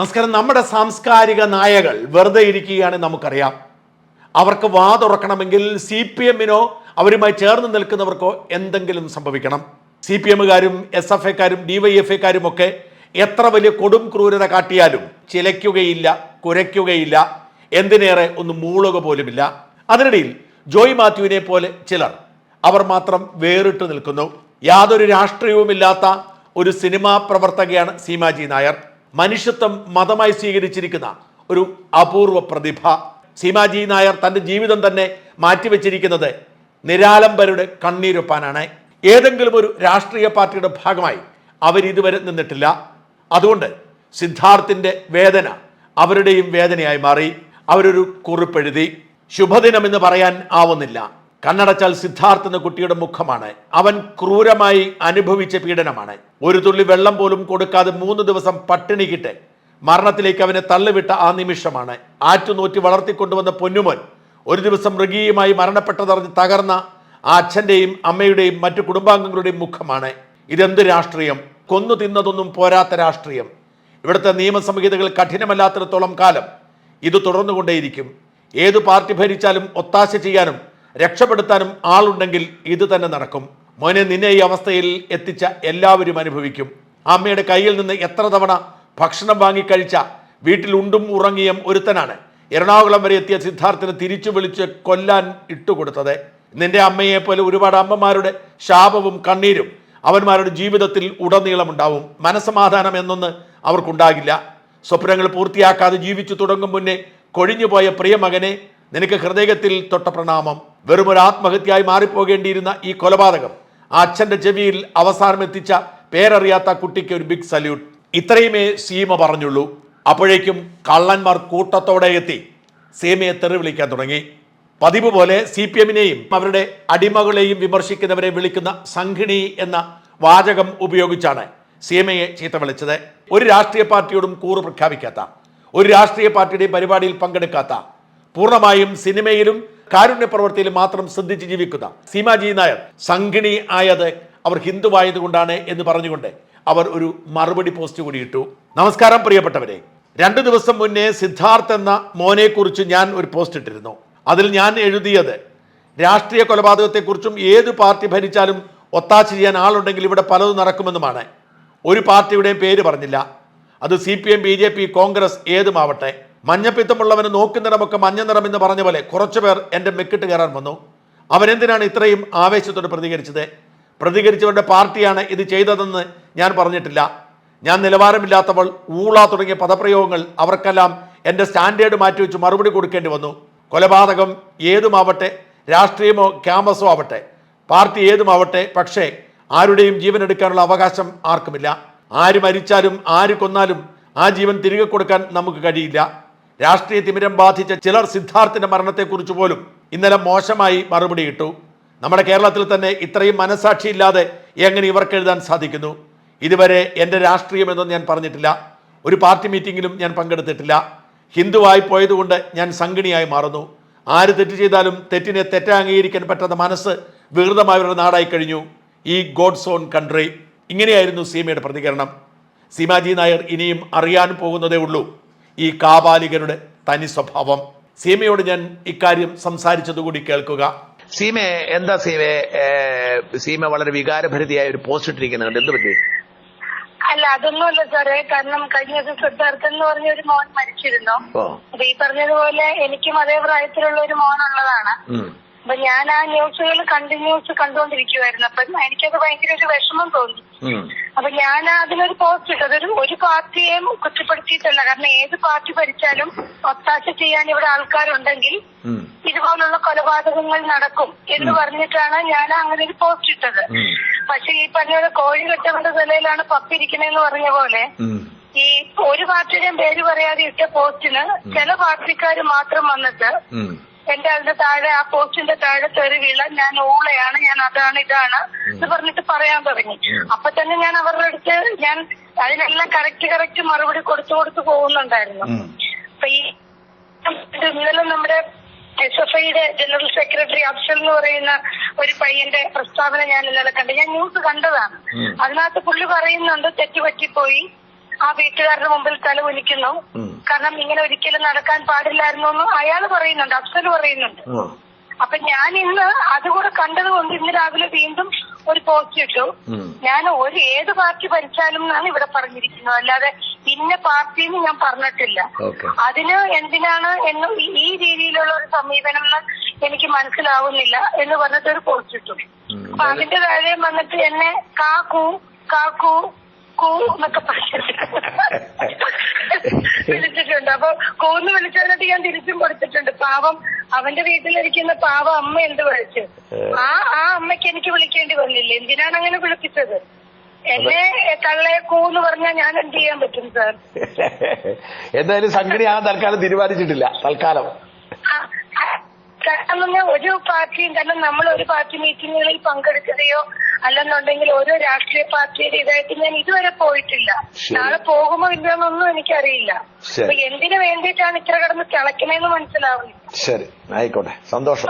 നമസ്കാരം. നമ്മുടെ സാംസ്കാരിക നായകൾ വെറുതെ ഇരിക്കുകയാണെന്ന് നമുക്കറിയാം. അവർക്ക് വാതുറക്കണമെങ്കിൽ സി പി എമ്മിനോ അവരുമായി ചേർന്ന് നിൽക്കുന്നവർക്കോ എന്തെങ്കിലും സംഭവിക്കണം. സി പി എമ്മുകാരും എസ് എഫ് എക്കാരും ഡി വൈ എഫ് എക്കാരും ഒക്കെ എത്ര വലിയ കൊടും ക്രൂരത കാട്ടിയാലും ചിലയ്ക്കുകയില്ല കുരയ്ക്കുകയില്ല എന്തിനേറെ ഒന്ന് മൂളുക പോലുമില്ല. അതിനിടയിൽ ജോയ് മാത്യുവിനെ പോലെ ചിലർ അവർ മാത്രം വേറിട്ട് നിൽക്കുന്നു. യാതൊരു രാഷ്ട്രീയവുമില്ലാത്ത ഒരു സിനിമാ പ്രവർത്തകയാണ് സീമാജി നായർ. മനുഷ്യത്വം മതമായി സ്വീകരിച്ചിരിക്കുന്ന ഒരു അപൂർവ പ്രതിഭ. സീമാജി നായർ തന്റെ ജീവിതം തന്നെ മാറ്റിവെച്ചിരിക്കുന്നത് നിരാലംബരുടെ കണ്ണീരൊപ്പാനാണ്. ഏതെങ്കിലും ഒരു രാഷ്ട്രീയ പാർട്ടിയുടെ ഭാഗമായി അവരിതുവരെ നിന്നിട്ടില്ല. അതുകൊണ്ട് സിദ്ധാർത്ഥിന്റെ വേദന അവരുടെയും വേദനയായി മാറി. അവരൊരു കുറിപ്പെഴുതി. ശുഭദിനം എന്ന് പറയാൻ ആവുന്നില്ല. കണ്ണടച്ചാൽ സിദ്ധാർത്ഥ് എന്ന കുട്ടിയുടെ മുഖമാണ്. അവൻ ക്രൂരമായി അനുഭവിച്ച പീഡനമാണ്. ഒരു തുള്ളി വെള്ളം പോലും കൊടുക്കാതെ മൂന്ന് ദിവസം പട്ടിണി പട്ടിണിക്കിട്ട് മരണത്തിലേക്ക് അവനെ തള്ളിവിട്ട ആ നിമിഷമാണ്. ആറ്റുനൂറ്റി വളർത്തിക്കൊണ്ടുവന്ന പൊന്നുമോൻ ഒരു ദിവസം മൃഗീയമായി മരണപ്പെട്ടതറിഞ്ഞ് തകർന്ന ആ അച്ഛന്റെയും അമ്മയുടെയും മറ്റു കുടുംബാംഗങ്ങളുടെയും മുഖമാണ്. ഇതെന്ത് രാഷ്ട്രീയം? കൊന്നു തിന്നതൊന്നും പോരാത്ത രാഷ്ട്രീയം. ഇവിടുത്തെ നിയമസംഹിതകൾ കഠിനമല്ലാത്തിടത്തോളം കാലം ഇത് തുടർന്നുകൊണ്ടേയിരിക്കും. ഏത് പാർട്ടി ഭരിച്ചാലും ഒത്താശ ചെയ്യാനും രക്ഷപ്പെടുത്താനും ആളുണ്ടെങ്കിൽ ഇത് തന്നെ നടക്കും. മോനെ നിന്നെ ഈ അവസ്ഥയിൽ എത്തിച്ച എല്ലാവരും അനുഭവിക്കും. അമ്മയുടെ കയ്യിൽ നിന്ന് എത്ര തവണ ഭക്ഷണം വാങ്ങിക്കഴിച്ച വീട്ടിൽ ഉണ്ടും ഉറങ്ങിയും ഒരുത്തനാണ്. എറണാകുളം വരെ എത്തിയ സിദ്ധാർത്ഥിനെ തിരിച്ചു വിളിച്ച് കൊല്ലാൻ ഇട്ടുകൊടുത്തത്. നിന്റെ അമ്മയെ പോലെ ഒരുപാട് അമ്മമാരുടെ ശാപവും കണ്ണീരും അവന്മാരുടെ ജീവിതത്തിൽ ഉടനീളമുണ്ടാവും. മനസമാധാനം എന്നൊന്ന് അവർക്കുണ്ടാകില്ല. സ്വപ്നങ്ങൾ പൂർത്തിയാക്കാതെ ജീവിച്ചു തുടങ്ങും മുന്നേ കൊഴിഞ്ഞുപോയ പ്രിയമകനെ നിനക്ക് ഹൃദയത്തിൽ തൊട്ട പ്രണാമം. വെറും ഒരു ആത്മഹത്യയായി മാറിപ്പോകേണ്ടിയിരുന്ന ഈ കൊലപാതകം ആ അച്ഛന്റെ ചെവിയിൽ അവസാനം എത്തിച്ച പേരറിയാത്ത കുട്ടിക്ക് ഒരു ബിഗ് സല്യൂട്ട് ഇത്രയുമേ സീമ പറഞ്ഞുള്ളൂ. അപ്പോഴേക്കും കള്ളന്മാർ കൂട്ടത്തോടെ എത്തി. സീമയെ തെറി വിളിക്കാൻ തുടങ്ങി. പതിവ് പോലെ സി പി എമ്മിനെയും അവരുടെ അടിമകളെയും വിമർശിക്കുന്നവരെ വിളിക്കുന്ന സംഘിണി എന്ന വാചകം ഉപയോഗിച്ചാണ് സീമയെ ചീത്ത വിളിച്ചത്. ഒരു രാഷ്ട്രീയ പാർട്ടിയോടും കൂറ് പ്രഖ്യാപിക്കാത്ത ഒരു രാഷ്ട്രീയ പാർട്ടിയുടെയും പരിപാടിയിൽ പങ്കെടുക്കാത്ത പൂർണമായും സിനിമയിലും കാരുണ്യ പ്രവൃത്തിയിൽ മാത്രം ശ്രദ്ധിച്ച് ജീവിക്കുന്ന സീമാജി നായർ സംഘിണി ആയത് അവർ ഹിന്ദുവായതുകൊണ്ടാണ് എന്ന് പറഞ്ഞുകൊണ്ട് അവർ ഒരു മറുപടി പോസ്റ്റ് കൂടി ഇട്ടു. നമസ്കാരം പ്രിയപ്പെട്ടവരെ. രണ്ടു ദിവസം മുന്നേ സിദ്ധാർത്ഥ് എന്ന മോനെക്കുറിച്ച് ഞാൻ ഒരു പോസ്റ്റ് ഇട്ടിരുന്നു. അതിൽ ഞാൻ എഴുതിയത് രാഷ്ട്രീയ കൊലപാതകത്തെക്കുറിച്ചും ഏത് പാർട്ടി ഭരിച്ചാലും ഒത്താശ ചെയ്യാൻ ആളുണ്ടെങ്കിൽ ഇവിടെ പലതും നടക്കുമെന്നുമാണ്. ഒരു പാർട്ടിയുടെയും പേര് പറഞ്ഞില്ല. അത് C P M B J P Congress ഏതുമാവട്ടെ. മഞ്ഞപ്പിത്തമുള്ളവന് നോക്കുന്നിടമൊക്കെ മഞ്ഞ നിറം എന്ന് പറഞ്ഞ പോലെ കുറച്ചുപേർ എന്റെ മെക്കിട്ട് കയറാൻ വന്നു. അവരെന്തിനാണ് ഇത്രയും ആവേശത്തോട് പ്രതികരിച്ചത്? പ്രതികരിച്ചവരുടെ പാർട്ടിയാണ് ഇത് ചെയ്തതെന്ന് ഞാൻ പറഞ്ഞിട്ടില്ല. ഞാൻ നിലവാരമില്ലാത്തവൾ ഊള തുടങ്ങിയ പദപ്രയോഗങ്ങൾ അവർക്കെല്ലാം എന്റെ സ്റ്റാൻഡേർഡ് മാറ്റിവെച്ച് മറുപടി കൊടുക്കേണ്ടി വന്നു. കൊലപാതകം ഏതുമാവട്ടെ രാഷ്ട്രീയമോ ക്യാമ്പസോ ആവട്ടെ പാർട്ടി ഏതുമാവട്ടെ പക്ഷേ ആരുടെയും ജീവൻ എടുക്കാനുള്ള അവകാശം ആർക്കുമില്ല. ആര് മരിച്ചാലും ആര് കൊന്നാലും ആ ജീവൻ തിരികെ കൊടുക്കാൻ നമുക്ക് കഴിയില്ല. രാഷ്ട്രീയ തിമിരം ബാധിച്ച ചിലർ സിദ്ധാർത്ഥിന്റെ മരണത്തെക്കുറിച്ച് പോലും ഇന്നലെ മോശമായി മറുപടി ഇട്ടു. നമ്മുടെ കേരളത്തിൽ തന്നെ ഇത്രയും മനസാക്ഷിയില്ലാതെ എങ്ങനെ ഇവർക്ക് എഴുതാൻ സാധിക്കുന്നു? ഇതുവരെ എന്റെ രാഷ്ട്രീയമെന്നൊന്നും ഞാൻ പറഞ്ഞിട്ടില്ല. ഒരു പാർട്ടി മീറ്റിങ്ങിലും ഞാൻ പങ്കെടുത്തിട്ടില്ല. ഹിന്ദുവായി പോയതുകൊണ്ട് ഞാൻ സംഘിണിയായി മാറുന്നു. ആര് തെറ്റ് ചെയ്താലും തെറ്റിനെ തെറ്റാ അംഗീകരിക്കാൻ പറ്റാത്ത മനസ്സ് വികൃതമായവരുടെ നാടായി കഴിഞ്ഞു. ഈ ഗോഡ്സ് ഓൺ കൺട്രി. ഇങ്ങനെയായിരുന്നു സീമയുടെ പ്രതികരണം. സീമാജി നായർ ഇനിയും അറിയാൻ പോകുന്നതേ ഉള്ളൂ. ഈ കാപാലികരുടെ തനി സ്വഭാവം. സീമയോട് ഞാൻ ഇക്കാര്യം സംസാരിച്ചതുകൂടി കേൾക്കുക. സീമ എന്താ സീമ? സീമ വളരെ വികാരഭരിതയായ ഒരു പോസ്റ്റ് ഇട്ടിരിക്കുന്നുണ്ട് എന്ത് പറ്റി? അല്ല അതൊന്നുമല്ല സാറേ. കാരണം കഴിഞ്ഞ ദിവസം സിദ്ധാർത്ഥൻ എന്ന് പറഞ്ഞ ഒരു മോൻ മരിച്ചിരുന്നു. ഓ. അപ്പൊ ഈ പറഞ്ഞതുപോലെ എനിക്കും അതേ പ്രായത്തിലുള്ള ഒരു മോനുള്ളതാണ് ഉം. അപ്പൊ ഞാൻ ആ ന്യൂസുകൾ കണ്ടിന്യൂസ് കണ്ടുകൊണ്ടിരിക്കുവായിരുന്നു അപ്പൊ എനിക്കത് ഭയങ്കര ഒരു വിഷമം തോന്നി. അപ്പൊ ഞാൻ അതിനൊരു പോസ്റ്റ് ഇട്ടു അതൊരു ഒരു പാർട്ടിയെയും കുറ്റപ്പെടുത്തിയിട്ടല്ല കാരണം ഏത് പാർട്ടി ഭരിച്ചാലും ഒത്താശ ചെയ്യാൻ ഇവിടെ ആൾക്കാരുണ്ടെങ്കിൽ. ഇതുപോലുള്ള കൊലപാതകങ്ങൾ നടക്കും എന്ന് പറഞ്ഞിട്ടാണ് ഞാൻ അങ്ങനെ ഒരു പോസ്റ്റ് ഇട്ടത്. പക്ഷെ ഈ പറഞ്ഞ പോലെ കോഴി കെട്ടവന്റെ നിലയിലാണ് പപ്പിരിക്കണെന്ന് പറഞ്ഞ പോലെ ഈ ഒരു പാർട്ടിയുടെയും പേര് പറയാതെ ഇട്ട പോസ്റ്റിന് ചില പാർട്ടിക്കാർ മാത്രം വന്നിട്ട്. എന്റെ അതിന്റെ താഴെ ആ പോസ്റ്റിന്റെ താഴെ തെറി വീള ഞാൻ ഓളയാണ് ഞാൻ അതാണ് ഇതാണ് എന്ന് പറഞ്ഞിട്ട് പറയാൻ തുടങ്ങി. അപ്പൊ തന്നെ ഞാൻ അവരുടെ അടുത്ത് ഞാൻ അതിനെല്ലാം കറക്റ്റ് കറക്റ്റ് മറുപടി കൊടുത്തു കൊടുത്തു പോകുന്നുണ്ടായിരുന്നു. അപ്പൊ ഈ ഇന്നലെ നമ്മുടെ എസ് എഫ് ഐയുടെ ജനറൽ സെക്രട്ടറി അഫ്സൽ എന്ന് പറയുന്ന ഒരു പയ്യന്റെ പ്രസ്താവന ഞാൻ ഇന്നലെ കണ്ടു. ഞാൻ ന്യൂസ് കണ്ടതാണ്. അതിനകത്ത് പുള്ളി പറയുന്നുണ്ട് തെറ്റുപറ്റിപ്പോയി. ആ വീട്ടുകാരുടെ മുമ്പിൽ തല കുനിക്കുന്നു. കാരണം ഇങ്ങനെ ഒരിക്കലും നടക്കാൻ പാടില്ലായിരുന്നു എന്ന് അയാൾ പറയുന്നുണ്ട് അഫ്സൽ പറയുന്നുണ്ട്. അപ്പൊ ഞാൻ ഇന്ന് അതുകൂടെ കണ്ടത് കൊണ്ട് ഇന്ന് രാവിലെ വീണ്ടും ഒരു പോസ്റ്റ് ഇട്ടു. ഞാൻ ഒരു ഏത് പാർട്ടി ഭരിച്ചാലും എന്നാണ് ഇവിടെ പറഞ്ഞിരിക്കുന്നത്. അല്ലാതെ ഇന്ന പാർട്ടി എന്ന് ഞാൻ പറഞ്ഞിട്ടില്ല. അതിന് എന്തിനാണ് എന്ന് ഈ- രീതിയിലുള്ള ഒരു സമീപനം എന്ന് എനിക്ക് മനസ്സിലാവുന്നില്ല എന്ന് പറഞ്ഞിട്ട് ഒരു പോസ്റ്റ് ഇട്ടു. അപ്പൊ അതിന്റെ കാര്യം വന്നിട്ട് എന്നെ കാക്കു കാക്കു കൂ എന്നൊക്കെ വിളിച്ചിട്ടുണ്ട്. അപ്പൊ കൂന്ന് വിളിച്ചതിനോട്ട് ഞാൻ തിരിച്ചും കൊടുത്തിട്ടുണ്ട്. പാവം അവന്റെ വീട്ടിലിരിക്കുന്ന പാവം അമ്മ എന്ത് വിളിച്ചു? ആ ആ അമ്മയ്ക്ക് എനിക്ക് വിളിക്കേണ്ടി വന്നില്ല? എന്തിനാണ് അങ്ങനെ വിളിപ്പിച്ചത്? എന്നെ തള്ളെ കൂന്ന് പറഞ്ഞാൽ ഞാൻ എന്ത് ചെയ്യാൻ പറ്റും സാർ? എന്തായാലും സംഘടനയാകാൻ തൽക്കാലം തീരുമാനിച്ചിട്ടില്ല. തൽക്കാലം. ആ, ആ, കാരണം പറഞ്ഞാൽ ഒരു പാർട്ടിയും കാരണം നമ്മൾ ഒരു പാർട്ടി മീറ്റിങ്ങുകളിൽ പങ്കെടുക്കുകയോ അല്ലെന്നുണ്ടെങ്കിൽ ഓരോ രാഷ്ട്രീയ പാർട്ടിയുടെ ഇതായിട്ട് ഞാൻ ഇതുവരെ പോയിട്ടില്ല. നാളെ പോകുമോ ഇല്ലെന്നൊന്നും എനിക്കറിയില്ല. അപ്പൊ എന്തിനു വേണ്ടിയിട്ടാണ് ഇത്ര കിടന്ന് തിളക്കണേന്ന് മനസ്സിലാവുന്നില്ല. ശരി. ആയിക്കോട്ടെ. സന്തോഷം.